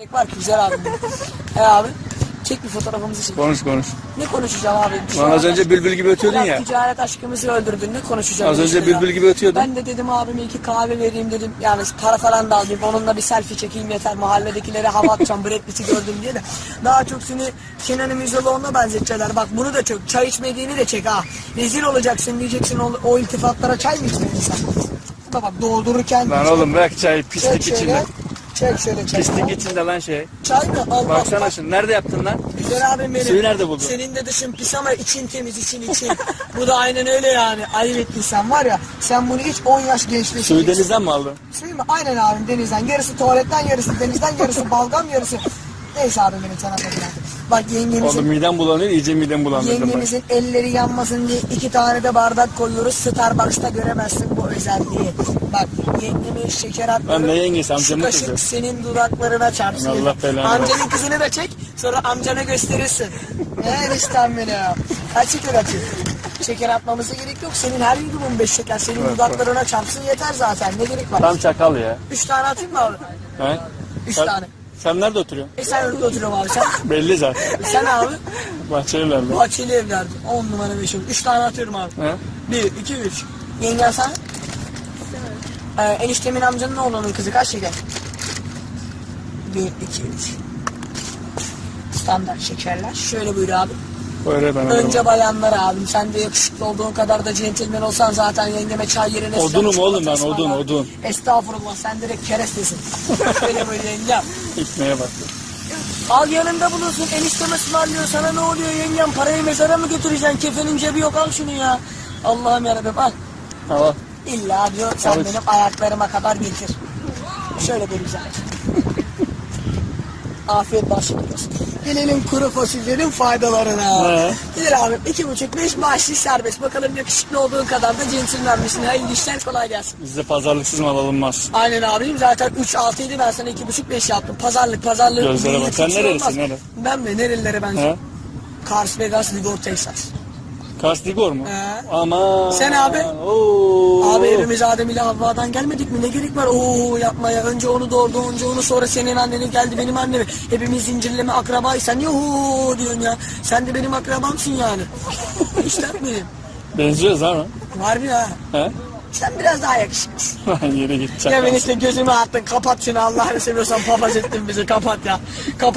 Çek var ki güzel abi. He abi. Çek bir fotoğrafımızı çek. Konuş konuş. Ne konuşacağım abi? Lan az önce bülbül gibi ötüyordun ya. Ticaret aşkımızı öldürdün. Ne konuşacağım? Az önce işte ya? bülbül gibi ötüyordun. Ben de dedim abime iki kahve vereyim dedim. Yani para falan da alayım. Onunla bir selfie çekeyim yeter. Mahalledekilere hava atacağım. Brad Pitt'i gördüm diye de. Daha çok seni Kenan İmirzalıoğlu'na benzetecekler. Bak bunu da çok. Çay içmediğini de çek ha. Rezil olacaksın diyeceksin. O, o iltifatlara çay mı içmedin sen? Bak bak doldururken. Lan oğlum bırak çay pislik şöyle. Çek şöyle çay. Pislik içinde lan şey. Çay mı? Allah Baksana bak. şimdi nerede yaptın lan? Güzel abim benim. Suyu nerede buldun? Senin de dışın pis ama için temiz için için. Bu da aynen öyle yani. Ayıp ettin sen var ya. Sen bunu hiç 10 yaş gençleşeceksin. Suyu denizden mi aldın? Suyu mu? Aynen abim denizden. Yarısı tuvaletten yarısı denizden yarısı balgam yarısı. Neyse abim benim sana bakın Bak yengemizin, Oğlum midem bulanıyor iyice midem bak. yengemizin elleri yanmasın diye iki tane de bardak koyuyoruz. Starbucks'ta göremezsin bu özelliği. Bak yengemin şeker atları. Lan ne yengesi, Şu amcamın kaşık kızı. senin dudaklarına çarpsın. Allah belanı Amcanın kızını da çek. Sonra amcana gösterirsin. Ne eniştem benim. Kaç şeker atayım? Şeker atmamıza gerek yok. Senin her yudumun beş şeker. Senin Evet, dudaklarına çarpsın yeter zaten. Ne gerek var? Tam çakal ya. Üç tane atayım mı abi? He? Üç Sen- tane. Sen nerede oturuyorsun? E sen önünde oturuyorum abi sen. Belli zaten. sen abi. Bahçeliler'de. Bahçeli evlerde. On numara beş olur. Üç tane atıyorum abi. He? Bir, iki, üç. Yengen sen? Ee, eniştemin amcanın oğlunun kızı kaç şeker? Bir, iki, üç. Standart şekerler. Şöyle buyur abi. Öyle ben Önce alırım. bayanlar abim. Sen de yakışıklı olduğun kadar da centilmen olsan zaten yengeme çay yerine... Odunum oğlum ben, odun, odun. Estağfurullah sen direkt kerestesin. Şöyle böyle yengem. İkneye bak. Al yanında bulunsun eniştem ısmarlıyor sana ne oluyor yengem parayı mezara mı götüreceksin kefenin cebi yok al şunu ya. Allah'ım yarabbim al. Tamam. İlla diyor sen Al. benim ayaklarıma kadar getir. Şöyle bir güzel. Afiyet bahşişlik olsun. Gelelim kuru fasulyenin faydalarına. Gider abi iki buçuk beş maaşlı serbest. Bakalım yakışıklı olduğun kadar da centilmen misin? Hayırlı işler kolay gelsin. Bizde pazarlıksız mal alınmaz. Aynen abim zaten 3 6 idi ben sana iki buçuk beş yaptım. Pazarlık pazarlık. Gözlere bak. Sen nerelisin, nere? Ben mi? Nerelilere ben? He? Kars, Vegas, Ligor, Texas. Kars Digor mu? He. Ama. Sen abi? Oo. Abi evimiz Adem ile Havva'dan gelmedik mi? Ne gerek var Oo yapmaya? Önce onu doğurdu, önce onu sonra senin anneni geldi benim annemi. Hepimiz zincirleme akrabaysan niye huu diyorsun ya? Sen de benim akrabamsın yani. işte benim. Benziyoruz ama. Var mı ya? He? Sen biraz daha yakışıklısın. Yere git Ya ben işte gözümü attın kapat şunu Allah'ını seviyorsan papaz ettin bizi kapat ya. Kapat.